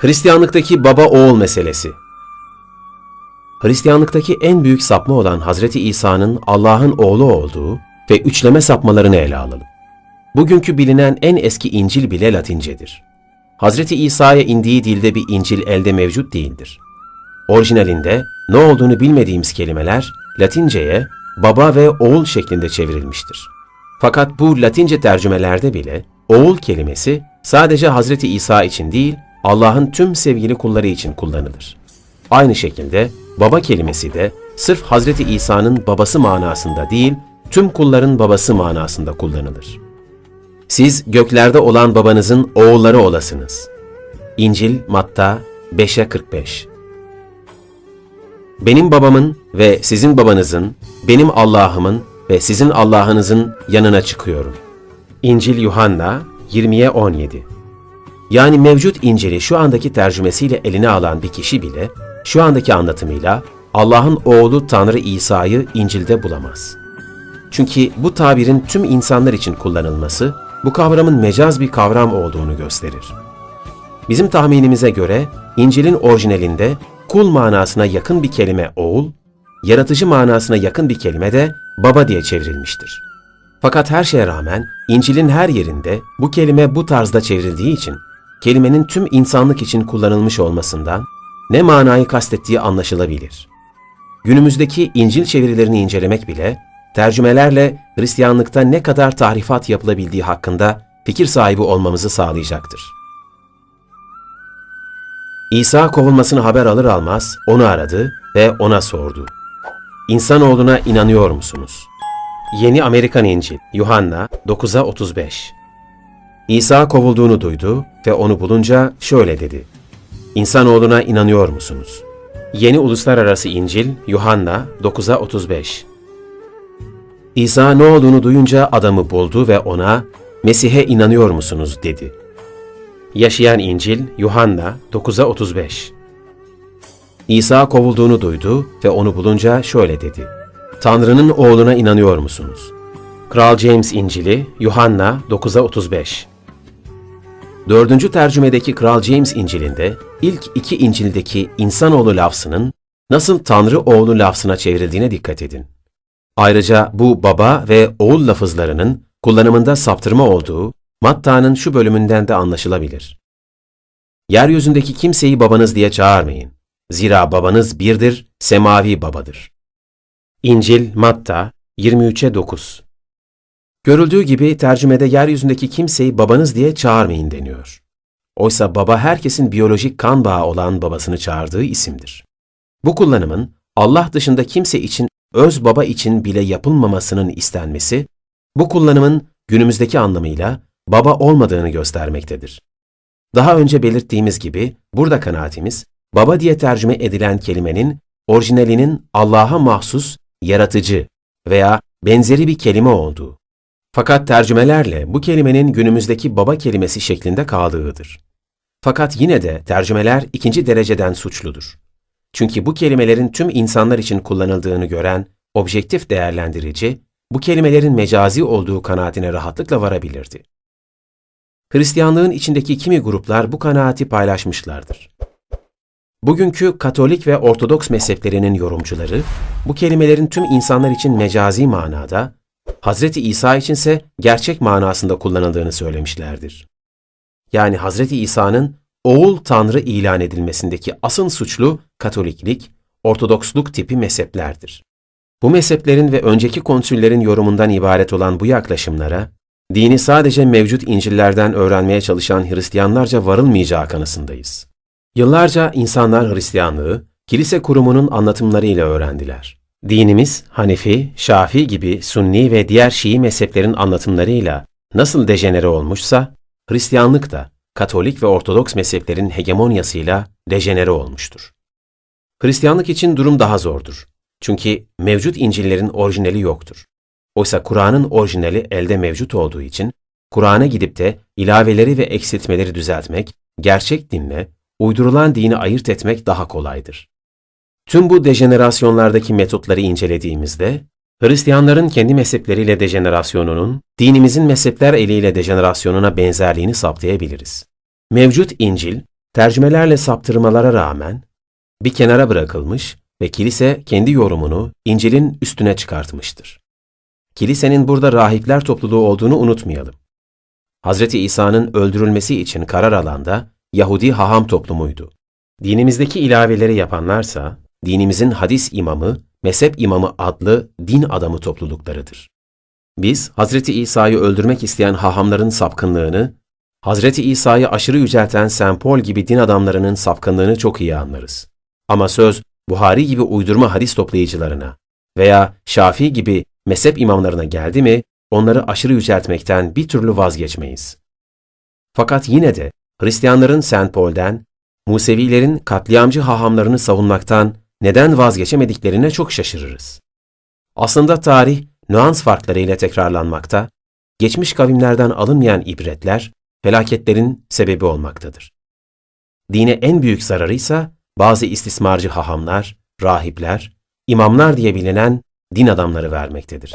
Hristiyanlıktaki baba oğul meselesi. Hristiyanlıktaki en büyük sapma olan Hazreti İsa'nın Allah'ın oğlu olduğu ve üçleme sapmalarını ele alalım. Bugünkü bilinen en eski İncil bile Latincedir. Hazreti İsa'ya indiği dilde bir İncil elde mevcut değildir. Orijinalinde ne olduğunu bilmediğimiz kelimeler Latinceye baba ve oğul şeklinde çevrilmiştir. Fakat bu Latince tercümelerde bile oğul kelimesi sadece Hazreti İsa için değil, Allah'ın tüm sevgili kulları için kullanılır. Aynı şekilde baba kelimesi de sırf Hazreti İsa'nın babası manasında değil, tüm kulların babası manasında kullanılır. Siz göklerde olan babanızın oğulları olasınız. İncil Matta 5'e 45 Benim babamın ve sizin babanızın, benim Allah'ımın ve sizin Allah'ınızın yanına çıkıyorum. İncil Yuhanna 20'ye 17 Yani mevcut İncil'i şu andaki tercümesiyle eline alan bir kişi bile, şu andaki anlatımıyla Allah'ın oğlu Tanrı İsa'yı İncil'de bulamaz. Çünkü bu tabirin tüm insanlar için kullanılması, bu kavramın mecaz bir kavram olduğunu gösterir. Bizim tahminimize göre İncil'in orijinalinde kul manasına yakın bir kelime oğul, yaratıcı manasına yakın bir kelime de baba diye çevrilmiştir. Fakat her şeye rağmen İncil'in her yerinde bu kelime bu tarzda çevrildiği için kelimenin tüm insanlık için kullanılmış olmasından ne manayı kastettiği anlaşılabilir. Günümüzdeki İncil çevirilerini incelemek bile tercümelerle Hristiyanlıkta ne kadar tahrifat yapılabildiği hakkında fikir sahibi olmamızı sağlayacaktır. İsa kovulmasını haber alır almaz onu aradı ve ona sordu. İnsanoğluna inanıyor musunuz? Yeni Amerikan İncil, Yuhanna 9'a 35 İsa kovulduğunu duydu ve onu bulunca şöyle dedi. İnsanoğluna inanıyor musunuz? Yeni Uluslararası İncil, Yuhanna 9'a 35 İsa ne olduğunu duyunca adamı buldu ve ona Mesih'e inanıyor musunuz dedi. Yaşayan İncil Yuhanna 9'a 35 İsa kovulduğunu duydu ve onu bulunca şöyle dedi. Tanrı'nın oğluna inanıyor musunuz? Kral James İncil'i Yuhanna 9'a 35 Dördüncü tercümedeki Kral James İncil'inde ilk iki İncil'deki insanoğlu lafzının nasıl Tanrı oğlu lafzına çevrildiğine dikkat edin. Ayrıca bu baba ve oğul lafızlarının kullanımında saptırma olduğu Matta'nın şu bölümünden de anlaşılabilir. Yeryüzündeki kimseyi babanız diye çağırmayın. Zira babanız birdir, semavi babadır. İncil Matta 23'e 9 Görüldüğü gibi tercümede yeryüzündeki kimseyi babanız diye çağırmayın deniyor. Oysa baba herkesin biyolojik kan bağı olan babasını çağırdığı isimdir. Bu kullanımın Allah dışında kimse için öz baba için bile yapılmamasının istenmesi, bu kullanımın günümüzdeki anlamıyla baba olmadığını göstermektedir. Daha önce belirttiğimiz gibi burada kanaatimiz, baba diye tercüme edilen kelimenin orijinalinin Allah'a mahsus, yaratıcı veya benzeri bir kelime olduğu. Fakat tercümelerle bu kelimenin günümüzdeki baba kelimesi şeklinde kaldığıdır. Fakat yine de tercümeler ikinci dereceden suçludur. Çünkü bu kelimelerin tüm insanlar için kullanıldığını gören objektif değerlendirici, bu kelimelerin mecazi olduğu kanaatine rahatlıkla varabilirdi. Hristiyanlığın içindeki kimi gruplar bu kanaati paylaşmışlardır. Bugünkü Katolik ve Ortodoks mezheplerinin yorumcuları, bu kelimelerin tüm insanlar için mecazi manada, Hazreti İsa içinse gerçek manasında kullanıldığını söylemişlerdir. Yani Hazreti İsa'nın oğul tanrı ilan edilmesindeki asıl suçlu Katoliklik, Ortodoksluk tipi mezheplerdir. Bu mezheplerin ve önceki konsüllerin yorumundan ibaret olan bu yaklaşımlara, dini sadece mevcut İncil'lerden öğrenmeye çalışan Hristiyanlarca varılmayacağı kanısındayız. Yıllarca insanlar Hristiyanlığı, kilise kurumunun anlatımlarıyla öğrendiler. Dinimiz, Hanefi, Şafi gibi Sunni ve diğer Şii mezheplerin anlatımlarıyla nasıl dejenere olmuşsa, Hristiyanlık da Katolik ve Ortodoks mezheplerin hegemonyasıyla dejenere olmuştur. Hristiyanlık için durum daha zordur. Çünkü mevcut İncil'lerin orijinali yoktur. Oysa Kur'an'ın orijinali elde mevcut olduğu için Kur'an'a gidip de ilaveleri ve eksiltmeleri düzeltmek, gerçek dinle uydurulan dini ayırt etmek daha kolaydır. Tüm bu dejenerasyonlardaki metotları incelediğimizde, Hristiyanların kendi mezhepleriyle dejenerasyonunun, dinimizin mezhepler eliyle dejenerasyonuna benzerliğini saptayabiliriz. Mevcut İncil, tercümelerle saptırmalara rağmen bir kenara bırakılmış ve kilise kendi yorumunu İncil'in üstüne çıkartmıştır. Kilisenin burada rahipler topluluğu olduğunu unutmayalım. Hazreti İsa'nın öldürülmesi için karar alan da Yahudi haham toplumuydu. Dinimizdeki ilaveleri yapanlarsa, dinimizin hadis imamı, mezhep imamı adlı din adamı topluluklarıdır. Biz, Hazreti İsa'yı öldürmek isteyen hahamların sapkınlığını, Hazreti İsa'yı aşırı yücelten St. Paul gibi din adamlarının sapkınlığını çok iyi anlarız. Ama söz, Buhari gibi uydurma hadis toplayıcılarına veya Şafii gibi mezhep imamlarına geldi mi, onları aşırı yüceltmekten bir türlü vazgeçmeyiz. Fakat yine de Hristiyanların St. Paul'den, Musevilerin katliamcı hahamlarını savunmaktan neden vazgeçemediklerine çok şaşırırız. Aslında tarih nüans farklarıyla tekrarlanmakta, geçmiş kavimlerden alınmayan ibretler, felaketlerin sebebi olmaktadır. Dine en büyük zararı ise bazı istismarcı hahamlar, rahipler, imamlar diye bilinen din adamları vermektedir.